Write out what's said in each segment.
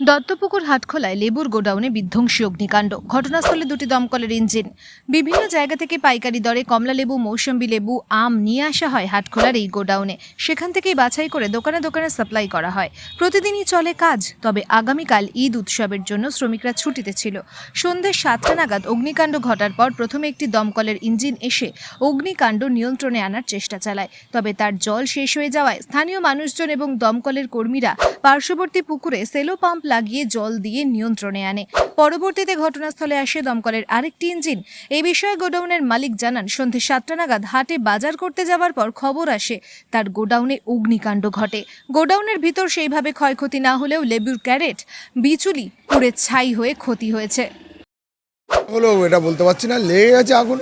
দত্তপুকুর হাটখোলায় লেবুর গোডাউনে বিধ্বংসী অগ্নিকাণ্ড। ঘটনাস্থলে দুটি দমকলের ইঞ্জিন। বিভিন্ন জায়গা থেকে পাইকারি দরে কমলা লেবু, মৌসম্বি লেবু, আম নিয়ে আসা হয় হাটখোলার এই গোডাউনে। সেখান থেকেই বাছাই করে দোকানে দোকানে সাপ্লাই করা হয়। প্রতিদিনই চলে কাজ, তবে আগামীকাল ঈদ উৎসবের জন্য শ্রমিকরা ছুটিতে ছিল। সন্ধ্যে সাতটা নাগাদ অগ্নিকাণ্ড ঘটার পর প্রথমে একটি দমকলের ইঞ্জিন এসে অগ্নিকাণ্ড নিয়ন্ত্রণে আনার চেষ্টা চালায়। তবে তার জল শেষ হয়ে যাওয়ায় স্থানীয় মানুষজন এবং দমকলের কর্মীরা পার্শ্ববর্তী পুকুরে সেলো পাম্প লাগিয়ে জল দিয়ে নিয়ন্ত্রণে আনে। পরবর্তীতে ঘটনাস্থলে আসে দমকলের আরেকটি ইঞ্জিন। এই বিষয়ে গোডাউনের মালিক জানান, সন্ধে সাতটা নাগাদ হাটে বাজার করতে যাওয়ার পর খবর আসে, তার গোডাউনে অগ্নিকাণ্ড ঘটে। গোডাউনের ভিতর সেইভাবে ক্ষয়ক্ষতি না হলেও লেবুর ক্যারেট, বিচুলি পুড়ে ছাই হয়ে ক্ষতি হয়েছে। হলো, এটা বলতে পারছি না, লেগে গেছে আগুন।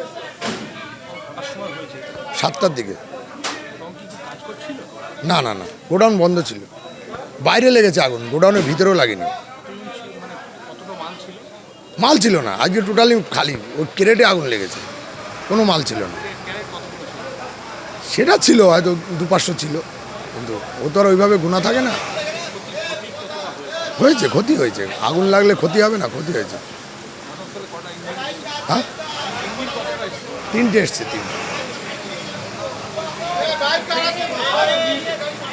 সাতটার দিকে। না না না, গোডাউন বন্ধ ছিল। বাইরে লেগেছে আগুন, গোডাউনের ভিতরেও লাগেনি। মাল ছিল না, আজকে টোটালি খালি ওই ক্রেটে আগুন লেগেছে, কোনো মাল ছিল না। সেটা ছিল, হয়তো দু পাঁচশো ছিল, কিন্তু ও তো আর ওইভাবে গুণা থাকে না। হয়েছে, ক্ষতি হয়েছে, আগুন লাগলে ক্ষতি হবে না, ক্ষতি হয়েছে। হ্যাঁ? তিনটে এসছে, তিনটে।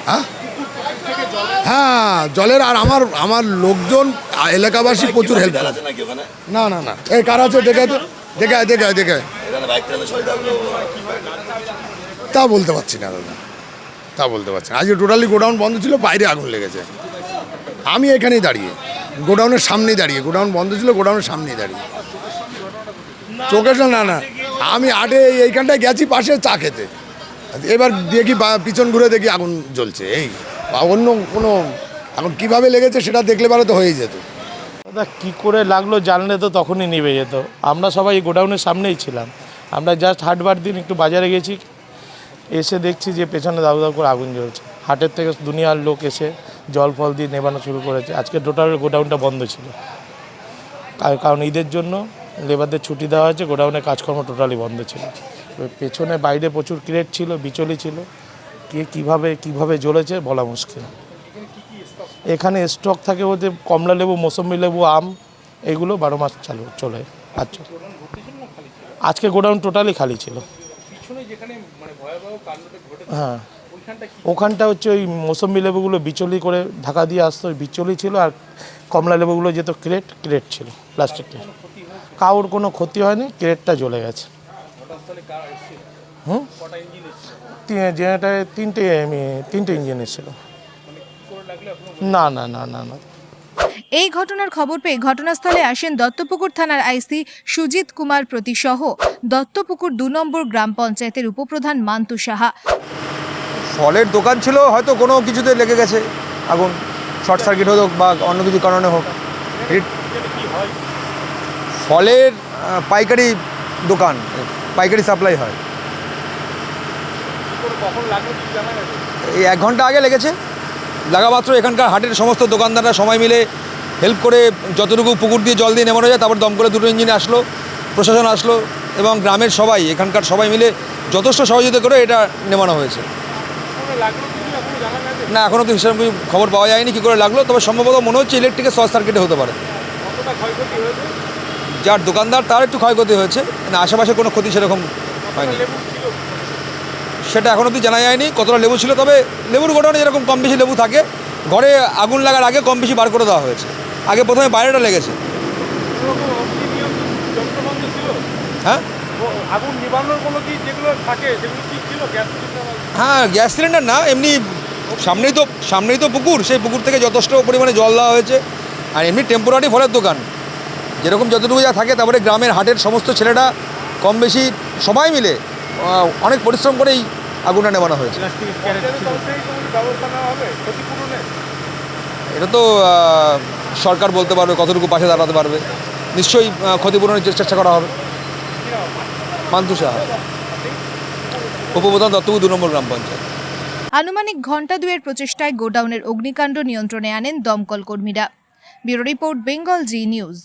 হ্যাঁ? হ্যাঁ জলের আর আমার আমার লোকজন এলাকাবাসী প্রচুর হেল্প করে। না না না। এই কার আছে? দেখে তো। দেখে দেখে দেখে তা বলতে পারছি না দাদা। তা বলতে পারছি না। আজকে টোটালি গোডাউন বন্ধ ছিল বাইরে আগুন লেগেছে। আমি এখানেই দাঁড়িয়ে। গোডাউনের সামনেই দাঁড়িয়ে। গোডাউন বন্ধ ছিল গোডাউনের সামনেই দাঁড়িয়ে। চোখে না না। আমি আটে এইখানটায় গেছি পাশে চা খেতে। এবার দেখি পিছন ঘুরে দেখি আগুন জ্বলছে এই। অন্য কোনো, এখন কীভাবে লেগেছে সেটা দেখলে পারে তো হয়েই যেত। দাদা, কী করে লাগল জানলে তো তখনই নিভে যেত। আমরা সবাই গোডাউনের সামনেই ছিলাম। আমরা জাস্ট হাটবার দিন একটু বাজারে গেছি। এসে দেখছি যে পেছনে দাউ দাউ করে আগুন জ্বলছে। হাটের থেকে দুনিয়ার লোক এসে জল ফল দিয়ে নেবানো শুরু করেছে। আজকে টোটাল গোডাউনটা বন্ধ ছিল। কার- কারণ ঈদের জন্য লেবারদের ছুটি দেওয়া হয়েছে। গোডাউনের কাজকর্ম টোটালি বন্ধ ছিল। পেছনে বাইরে প্রচুর ক্রেট ছিল, বিচলি ছিল। কে কীভাবে কীভাবে জ্বলেছে বলা মুশকিল। এখানে স্টক থাকে বলতে কমলা লেবু, মৌসম্বি লেবু, আম, এগুলো বারো মাস চালু, চলে। আচ্ছা। আজকে গোডাউন টোটালি খালি ছিল। হ্যাঁ। ওখানটা হচ্ছে ওই মৌসম্বি লেবুগুলো বিচলি করে ঢাকা দিয়ে আসতো বিচলি ছিল আর কমলা লেবুগুলো যেত ক্রেট ক্রেট ছিল প্লাস্টিক কাউর কোনো ক্ষতি হয়নি ক্রেটটা জ্বলে গেছে। হুম? জেনারেটারে তিনটে তিনটে ইঞ্জিন এসেছিল। না না না না না। এই ঘটনার খবর পেয়ে ঘটনাস্থলে আসেন দত্তপুকুর থানার আইসি সুজিত কুমার প্রতিসহ। দত্তপুকুর দু নম্বর গ্রাম পঞ্চায়েতের উপপ্রধান মান্তু সাহা। ফলের দোকান ছিল হয়তো কোনো কিছুতে লেগে গেছে। আগুন শর্ট সার্কিট হোক বা অন্য কিছু কারণে হোক। ফলের পাইকারি দোকান পাইকারি সাপ্লাই হয়। এই এক ঘণ্টা আগে লেগেছে। লাগা মাত্র এখানকার হাটের সমস্ত দোকানদাররা সময় মিলে হেল্প করে যতটুকু পুকুর দিয়ে জল দিয়ে নেমানো যায় তারপর দম করে দুটো ইঞ্জিন আসলো প্রশাসন আসলো এবং গ্রামের সবাই এখানকার সবাই মিলে যথেষ্ট সহযোগিতা করে এটা নেমানো হয়েছে। না এখনও তো কিছু খবর পাওয়া যায়নি কী করে লাগল? তবে সম্ভবত মনে হচ্ছে ইলেকট্রিকের শর্ট সার্কিটে হতে পারে। যার দোকানদার তার একটু ক্ষয়ক্ষতি হয়েছে না আশেপাশে কোনো ক্ষতি সেরকম হয়নি। সেটা এখন অবধি জানা যায়নি কতটা লেবু ছিল তবে লেবুর গোডাউনে যেরকম কম বেশি লেবু থাকে ঘরে আগুন লাগার আগে কম বেশি বার করে দেওয়া হয়েছে। আগে প্রথমে বাইরেটা লেগেছে। হ্যাঁ? আগুন নিবানোর কোনো কি যেগুলো থাকে সেগুলো কি ছিল? গ্যাস সিলিন্ডার হ্যাঁ গ্যাস সিলিন্ডার না এমনি সামনেই তো সামনেই তো পুকুর সেই পুকুর থেকে যথেষ্ট পরিমাণে জল দেওয়া হয়েছে। আর এমনি টেম্পোরারি ফলের দোকান। যেরকম যতটুকু যা থাকে তারপরে গ্রামের হাটের সমস্ত ছেলেরা কম বেশি সবাই মিলে অনেক পরিশ্রম করেই আগুনটা নেবানো হয়েছে। এটা তো সরকার বলতে পারবে কতটুকু পাশে দাঁড়াতে পারবে। নিশ্চয়ই ক্ষতিপূরণের চেষ্টা করা হবে। মান্তু সাহা উপপ্রধান দত্তপুর দু নম্বর গ্রাম পঞ্চায়েত। আনুমানিক ঘণ্টা দুয়ের প্রচেষ্টায় গোডাউনের অগ্নিকাণ্ড নিয়ন্ত্রণে আনেন দমকল কর্মীরা। Bureau report Bengal Zee news.